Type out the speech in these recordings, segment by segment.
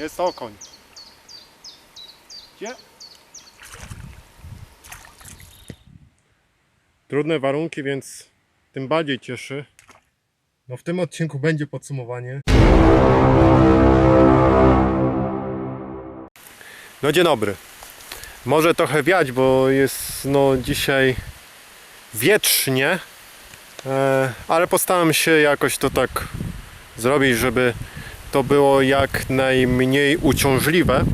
Jest okoń. Gdzie? Trudne warunki, więc tym bardziej cieszy. No w tym odcinku będzie podsumowanie. No dzień dobry. Może trochę wiać, bo jest no dzisiaj wietrznie, e, ale postaram się jakoś to tak zrobić, żeby to było jak najmniej uciążliwe.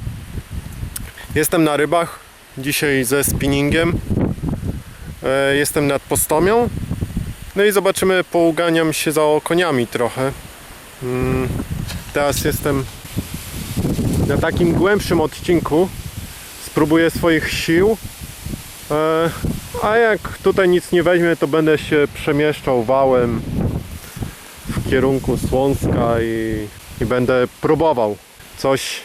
Jestem na rybach, dzisiaj ze spinningiem. E, Jestem nad Postomią. No i zobaczymy, pouganiam się za koniami trochę. Mm, Teraz jestem na takim głębszym odcinku. Spróbuję swoich sił. E, A jak tutaj nic nie weźmie, to będę się przemieszczał wałem w kierunku Słonska i, i będę próbował coś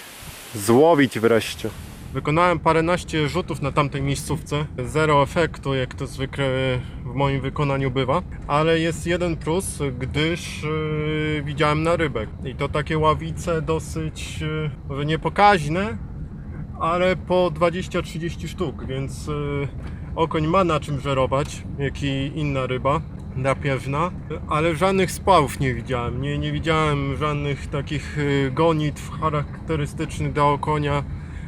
złowić wreszcie. Wykonałem paręnaście rzutów na tamtej miejscówce. Zero efektu, jak to zwykle w moim wykonaniu bywa. Ale jest jeden plus, gdyż yy, widziałem na rybek. I to takie ławice dosyć yy, może niepokaźne, ale po 20-30 sztuk, więc yy, okoń ma na czym żerować, jak i inna ryba napieżna, ale żadnych spałów nie widziałem. Nie, nie widziałem żadnych takich y, gonitw charakterystycznych dla okonia,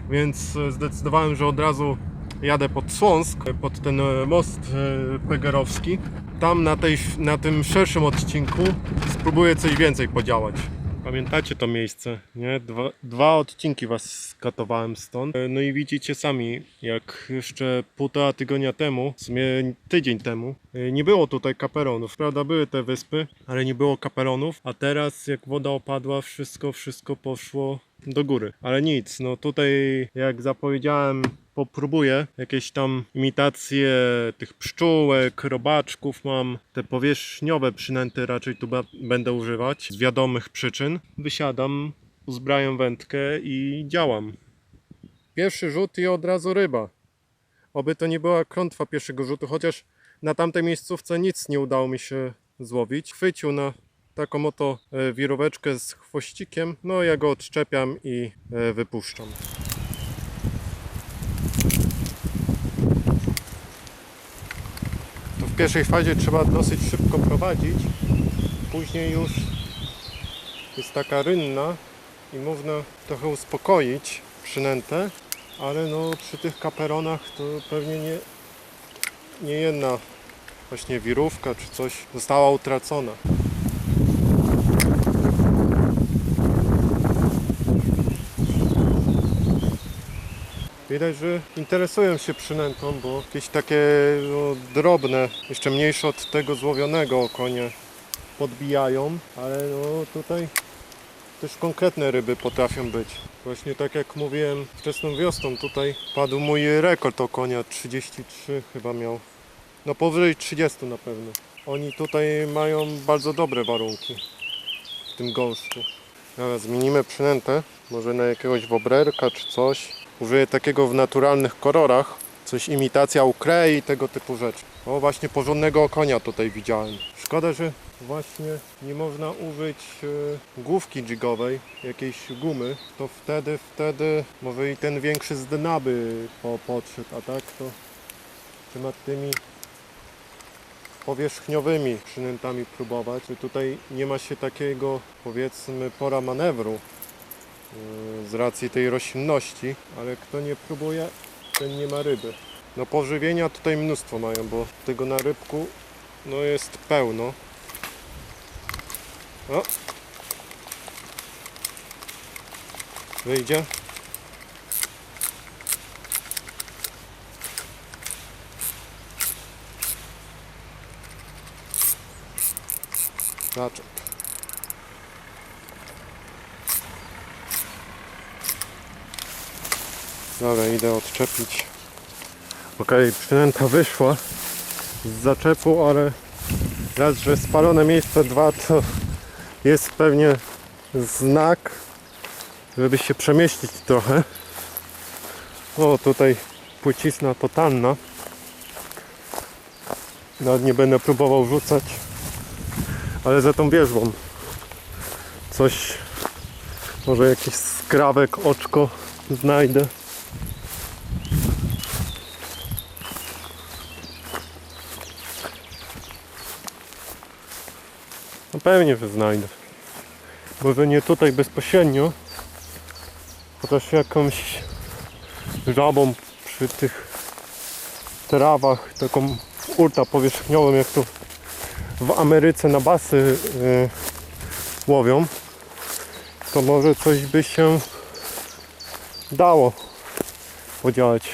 więc y, zdecydowałem, że od razu jadę pod Słonsk, pod ten y, most y, pegerowski. Tam na, tej, na tym szerszym odcinku spróbuję coś więcej podziałać. Pamiętacie to miejsce, nie? Dwa, dwa odcinki was skatowałem stąd. E, No i widzicie sami, jak jeszcze półtora tygodnia temu, w sumie tydzień temu, e, nie było tutaj kaperonów. Prawda, były te wyspy, ale nie było kaperonów, a teraz jak woda opadła, wszystko, wszystko poszło do góry. Ale nic, no tutaj jak zapowiedziałem, popróbuję jakieś tam imitacje tych pszczółek, robaczków mam. Te powierzchniowe przynęty raczej tu będę używać z wiadomych przyczyn. Wysiadam, uzbrajam wędkę i działam. Pierwszy rzut i od razu ryba. Oby to nie była klątwa pierwszego rzutu, chociaż na tamtej miejscówce nic nie udało mi się złowić. Chwycił na taką oto e, wiróweczkę z chwościkiem, no ja go odczepiam i e, wypuszczam. W pierwszej fazie trzeba dosyć szybko prowadzić, później już jest taka rynna i można trochę uspokoić przynętę, ale no przy tych kaperonach to pewnie nie, nie jedna właśnie wirówka czy coś została utracona. Widać, że interesują się przynętą, bo jakieś takie no, drobne, jeszcze mniejsze od tego złowionego konie podbijają, ale no tutaj też konkretne ryby potrafią być. Właśnie tak jak mówiłem wczesną wiosną tutaj padł mój rekord o konia 33 chyba miał. No powyżej 30 na pewno. Oni tutaj mają bardzo dobre warunki w tym gąszczu. Zmienimy przynętę, może na jakiegoś wobrerka czy coś. Użyję takiego w naturalnych kolorach, coś imitacja ukrei, tego typu rzeczy. O, właśnie porządnego konia tutaj widziałem. Szkoda, że właśnie nie można użyć e, główki jigowej, jakiejś gumy, to wtedy, wtedy może i ten większy z dna by po, podszedł, a tak to trzeba tymi powierzchniowymi przynętami próbować. I Tutaj nie ma się takiego powiedzmy pora manewru z racji tej roślinności, ale kto nie próbuje, ten nie ma ryby. No pożywienia tutaj mnóstwo mają, bo tego na rybku no jest pełno. O! Wyjdzie. Zaczep. Dobra, idę odczepić. Ok, przynęta wyszła z zaczepu, ale raz, że spalone miejsce, dwa to jest pewnie znak, żeby się przemieścić trochę. O, tutaj płycizna totalna. Nawet nie będę próbował rzucać, ale za tą wierzbą coś Może jakiś skrawek, oczko znajdę. Pewnie, że znajdę. Może nie tutaj bezpośrednio, chociaż jakąś żabą przy tych trawach, taką ultra powierzchniową, jak to w Ameryce na basy y, łowią, to może coś by się dało podziałać.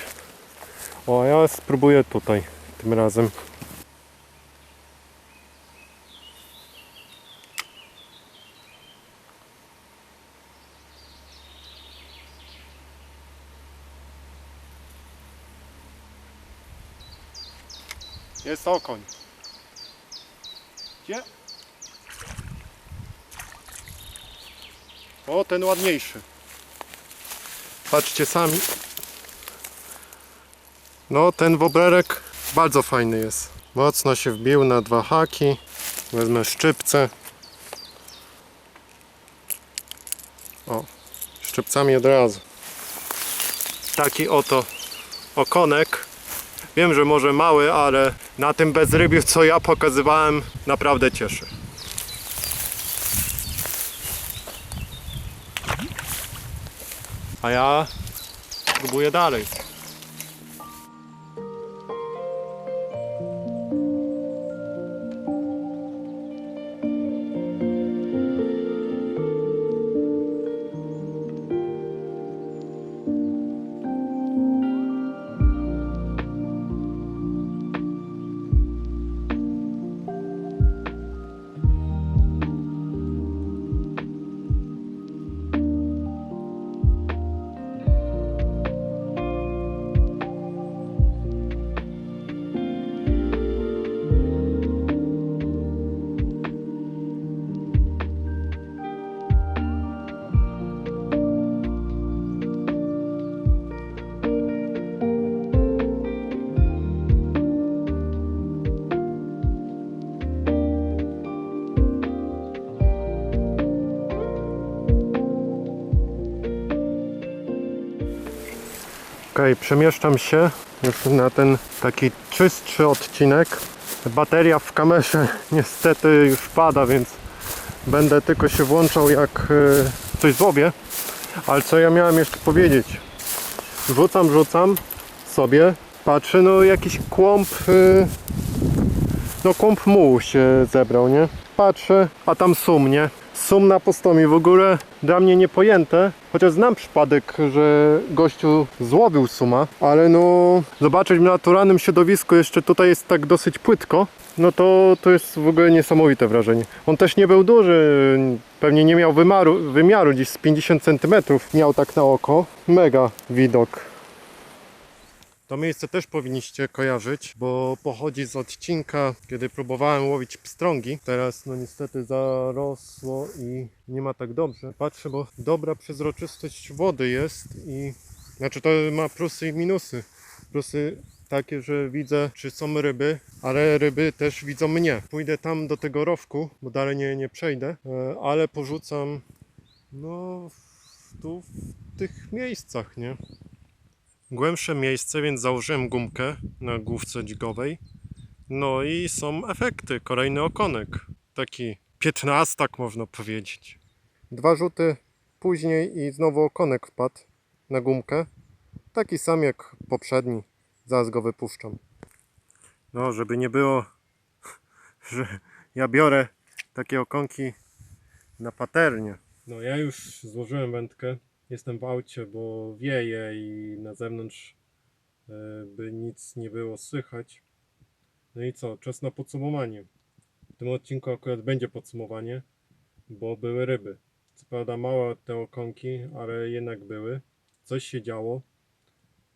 O, ja spróbuję tutaj tym razem. Jest okoń. Gdzie? O, ten ładniejszy. Patrzcie sami. No, ten woberek bardzo fajny jest. Mocno się wbił na dwa haki. Wezmę szczypce. O, szczypcami od razu. Taki oto okonek. Wiem, że może mały, ale na tym bezrybiu, co ja pokazywałem, naprawdę cieszy. A ja próbuję dalej. Przemieszczam się już na ten taki czystszy odcinek. Bateria w kamerze niestety już pada, więc będę tylko się włączał jak e, coś złowię. Ale co ja miałem jeszcze powiedzieć? Rzucam, rzucam sobie, patrzę, no jakiś kłąb, e, no kłąb mułu się zebrał, nie? Patrzę, a tam sum, Sum na postomie w ogóle dla mnie niepojęte, chociaż znam przypadek, że gościu złowił suma, ale no zobaczyć w naturalnym środowisku jeszcze tutaj jest tak dosyć płytko, no to to jest w ogóle niesamowite wrażenie. On też nie był duży, pewnie nie miał wymiaru, wymiaru gdzieś z 50 cm miał tak na oko. Mega widok. To miejsce też powinniście kojarzyć, bo pochodzi z odcinka, kiedy próbowałem łowić pstrągi. Teraz no niestety zarosło i nie ma tak dobrze. Patrzę, bo dobra przezroczystość wody jest i znaczy to ma plusy i minusy. Plusy takie, że widzę czy są ryby, ale ryby też widzą mnie. Pójdę tam do tego rowku, bo dalej nie, nie przejdę, e, ale porzucam no tu w tych miejscach, nie? Głębsze miejsce, więc założyłem gumkę na główce dźgowej. No i są efekty. Kolejny okonek. Taki piętnastak można powiedzieć. Dwa rzuty później i znowu okonek wpadł na gumkę. Taki sam jak poprzedni. Zaraz go wypuszczam. No, żeby nie było, że ja biorę takie okonki na paternie. No ja już złożyłem wędkę. Jestem w aucie, bo wieje i na zewnątrz e, by nic nie było słychać. No i co? Czas na podsumowanie. W tym odcinku akurat będzie podsumowanie, bo były ryby. Co prawda małe te okonki, ale jednak były. Coś się działo.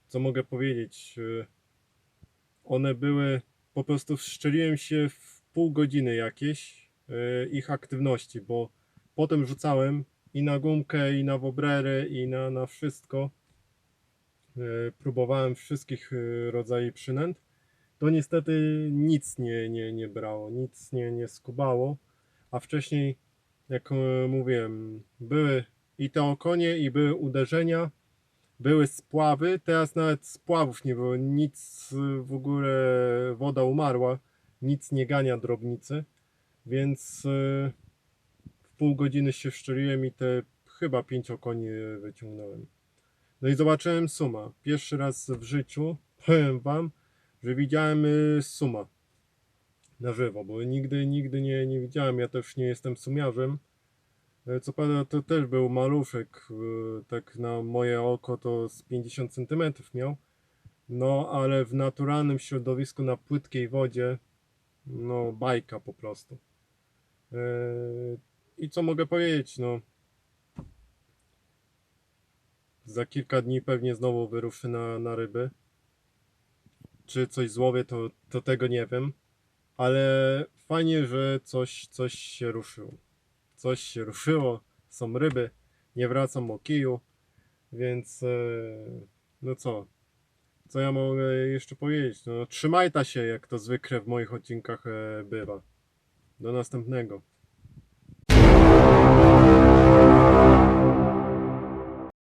Co mogę powiedzieć? E, One były, po prostu wszczeliłem się w pół godziny jakieś e, ich aktywności, bo potem rzucałem i na gumkę, i na wobrery, i na, na wszystko. E, Próbowałem wszystkich e, rodzajów przynęt. To niestety nic nie, nie, nie brało, nic nie, nie skubało. A wcześniej, jak e, mówiłem, były i te okonie i były uderzenia, były spławy, teraz nawet spławów nie było, nic w ogóle, woda umarła, nic nie gania drobnicy, więc pół godziny się szczeliłem i te chyba pięć okoni wyciągnąłem. No i zobaczyłem suma. Pierwszy raz w życiu, powiem wam, że widziałem y, suma na żywo, bo nigdy, nigdy nie, nie widziałem, ja też nie jestem sumiarzem. E, Co prawda to też był maluszek, e, tak na moje oko to z 50 cm miał, no ale w naturalnym środowisku na płytkiej wodzie, no bajka po prostu. I co mogę powiedzieć, no za kilka dni pewnie znowu wyruszy na, na ryby. Czy coś złowię, to, to tego nie wiem. Ale fajnie, że coś, coś się ruszyło. Coś się ruszyło, są ryby, nie wracam o kiju, więc e, no co? Co ja mogę jeszcze powiedzieć? No trzymaj ta się, jak to zwykle w moich odcinkach e, bywa. Do następnego.